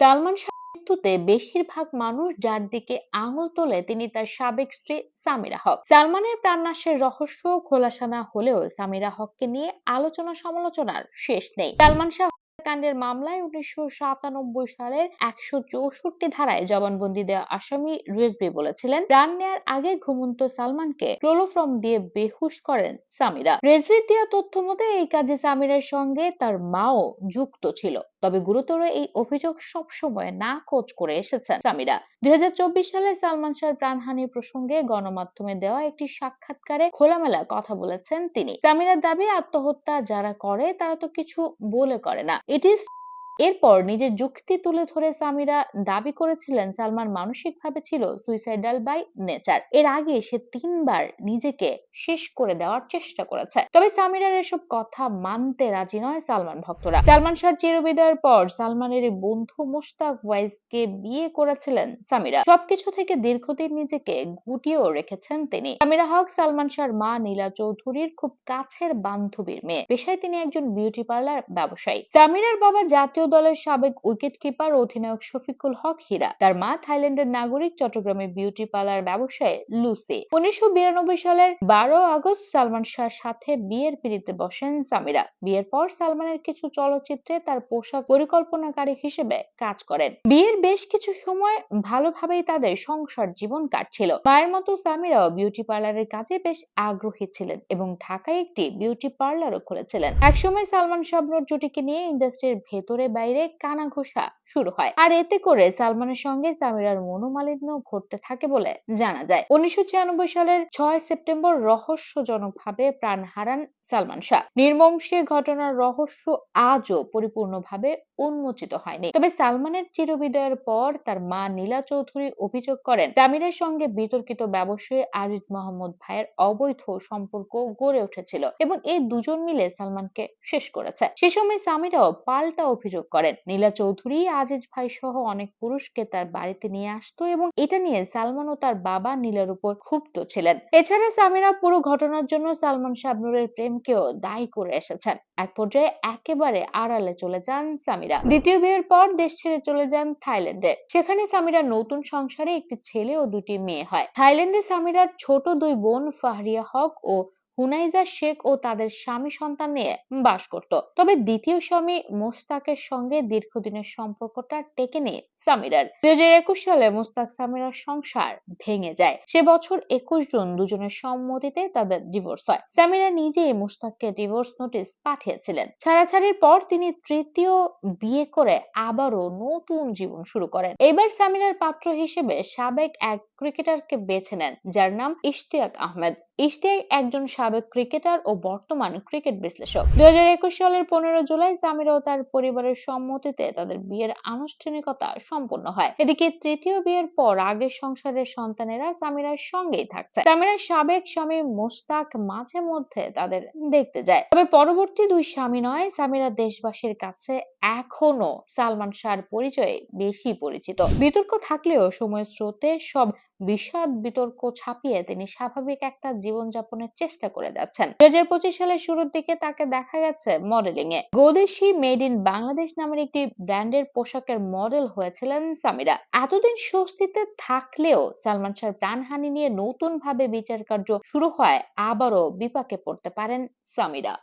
সালমান মৃত্যুতে বেশিরভাগ মানুষ যার দিকে আঙুল তোলে তিনি তার সাবেক স্ত্রী সামিরা হক। সালমানের প্রাণনাশের রহস্য খোলাসা হলেও সামিরা হককে নিয়ে আলোচনা সমালোচনার শেষ নেই। সালমান শাহ হত্যাকাণ্ডের মামলায় উনিশশো সাতানব্বই সালের একশো চৌষট্টি ধারায় জবানবন্দি দেওয়া আসামি রিজভি বলেছিলেন, প্রাণ নেয়ার আগে ঘুমন্ত সালমানকে ক্লোরোফর্ম দিয়ে বেহুশ করেন সামিরা। রেজভির দেওয়া তথ্য মতে এই কাজে সামিরার সঙ্গে তার মাও যুক্ত ছিল। তবে গুরুতর এই অভিযোগ সবসময় না খোঁজ করে এসেছেন সামিরা। দুই সালে সালমান শাহ প্রাণহানির প্রসঙ্গে গণমাধ্যমে দেওয়া একটি সাক্ষাৎকারে খোলামেলা কথা বলেছেন তিনি। সামিরার দাবি, আত্মহত্যা যারা করে, তারা তো কিছু বলে করে না। ইট ইজ এরপর নিজের যুক্তি তুলে ধরে সামিরা দাবি করেছিলেন সালমান মানসিকভাবে ছিল সুইসাইডাল বাই নেচার এর আগে সে তিনবার নিজেকে শেষ করে দেওয়ার চেষ্টা করেছে। তবে সামিরার এসব কথা মানতে রাজি নয় সালমান ভক্তরা। সালমান শাহর চিরবিদায়ের পর সালমানের বন্ধু মোশতাক ওয়াইজকে বিয়ে করেছিলেন সামিরা। সবকিছু থেকে দীর্ঘদিন নিজেকে গুটিয়েও রেখেছেন তিনি। সামিরা হক সালমান শাহর মা নীলা চৌধুরীর খুব কাছের বান্ধবীর মেয়ে। পেশায় তিনি একজন বিউটি পার্লার ব্যবসায়ী। সামিরার বাবা জাতীয় দলের সাবেক উইকেট কিপার অধিনায়ক শফিকুল হক হীরা। তার মা থাইল্যান্ডের নাগরিক, চট্টগ্রামের বিউটি পার্লার ব্যবসায়ী লুসি। উনিশশো সালের বারো আগস্ট সালমান শাহর সাথে বিয়ের পিড়িতে বসেন সামিরা বিয়ের পর সালমানের কিছু চলচ্চিত্রে তার পোশাক পরিকল্পনাকারী হিসেবে কাজ করেন। বিয়ের বেশ কিছু সময় ভালোভাবেই তাদের সংসার জীবন কাটছিল। মায়ের মতো সামিরাও বিউটি পার্লারের কাজে বেশ আগ্রহী ছিলেন এবং ঢাকায় একটি বিউটি পার্লারও খুলেছিলেন। একসময় সালমান শাবনুর জুটিকে নিয়ে ইন্ডাস্ট্রির ভেতরে বাইরে কানাঘোষা। শুরু হয়। আর এতে করে সালমানের সঙ্গে সামিরার মনোমালিন্য ঘটতে থাকে বলে জানা যায়। উনিশশো সালের ছয় সেপ্টেম্বর রহস্যজনকভাবে প্রাণ হারান সালমান শাহ। নির্মম সে ঘটনার রহস্য আজও পরিপূর্ণভাবে উন্মোচিত হয়নি। তবে সালমানের চিরবিদায়ের পর তার মা নীলা চৌধুরী অভিযোগ করেন জামিরের সঙ্গে বিতর্কিত ব্যবসায়ী আজিজ মোহাম্মদ ভাইয়ের অবৈধ সম্পর্ক গড়ে উঠেছিল এবং এই দুজন মিলে সালমানকে শেষ করেছে। সে সময় সামিরাও পাল্টা অভিযোগ করেন। নীলা চৌধুরী আজিজ ভাই সহ অনেক পুরুষকে তার বাড়িতে নিয়ে আসতো এবং এটা নিয়ে সালমান ও তার বাবা নীলার উপর ক্ষুব্ধ ছিলেন। এছাড়া সামিরা পুরো ঘটনার জন্য সালমান শাবনুরের প্রেমকেও দায়ী করে এসেছেন। এক পর্যায়ে একেবারে আড়ালে চলে যান সামিরা। দ্বিতীয় বিয়ের পর দেশ ছেড়ে চলে যান থাইল্যান্ডে। সেখানে সামিরা নতুন সংসারে একটি ছেলে ও দুটি মেয়ে হয়। থাইল্যান্ডে সামিরার ছোট দুই বোন ফাহরিয়া হক ও হুনাইজা শেখ ও তাদের স্বামী সন্তান নিয়ে বাস করত। তবে দ্বিতীয় স্বামী মোস্তাকের সঙ্গে দীর্ঘদিনের সম্পর্কটা টেকে নিয়ে সামিরার। দুই হাজার একুশ সালে মোস্তাক সামিরার সংসার ভেঙে যায়। সে বছর একুশ জুন দুজনের সম্মতিতে তাদের ডিভোর্স হয়। সামিরা নিজেই মোস্তাককে ডিভোর্স নোটিশ পাঠিয়েছিলেন। ছাড়াছাড়ির পর তিনি তৃতীয় বিয়ে করে আবারও নতুন জীবন শুরু করেন। এবার সামিরার পাত্র হিসেবে সাবেক এক ক্রিকেটারকে বেছে নেন, যার নাম ইশতিয়াক আহমেদ। ইশতিয়াক একজন সাবেক ক্রিকেটার ও বর্তমান ক্রিকেট বিশ্লেষক। দুই সালের পনেরো জুলাই সামিরা ও তার পরিবারের সম্মতিতে তাদের বিয়ের আনুষ্ঠানিকতা সম্পন্ন হয়। এদিকে তৃতীয় বিয়ের পর আগের সংসারের সন্তানেরা সামিরার সঙ্গেই থাকছে। সামিরার সাবেক স্বামী মোস্তাক মাঝে মধ্যে তাদের দেখতে যায়। তবে পরবর্তী দুই স্বামী নয় সামিরা দেশবাসীর কাছে এখনও সালমান শাহর পরিচয়ে বেশি পরিচিত। বিতর্ক থাকলেও সময় স্রোতে সব বিষাদ বিতর্ক ছাপিয়ে তিনি স্বাভাবিক একটা জীবনযাপনের চেষ্টা করে যাচ্ছেন। দুই হাজার পঁচিশ সালের শুরুর দিকে তাকে দেখা গেছে মডেলিং এ গোদেশি মেড ইন বাংলাদেশ নামের একটি ব্র্যান্ডের পোশাকের মডেল হয়েছিলেন সামিরা। এতদিন স্বস্তিতে থাকলেও সালমান শাহর প্রাণহানি নিয়ে নতুন ভাবে বিচার কার্য শুরু হয় আবারও বিপাকে পড়তে পারেন সামিরা।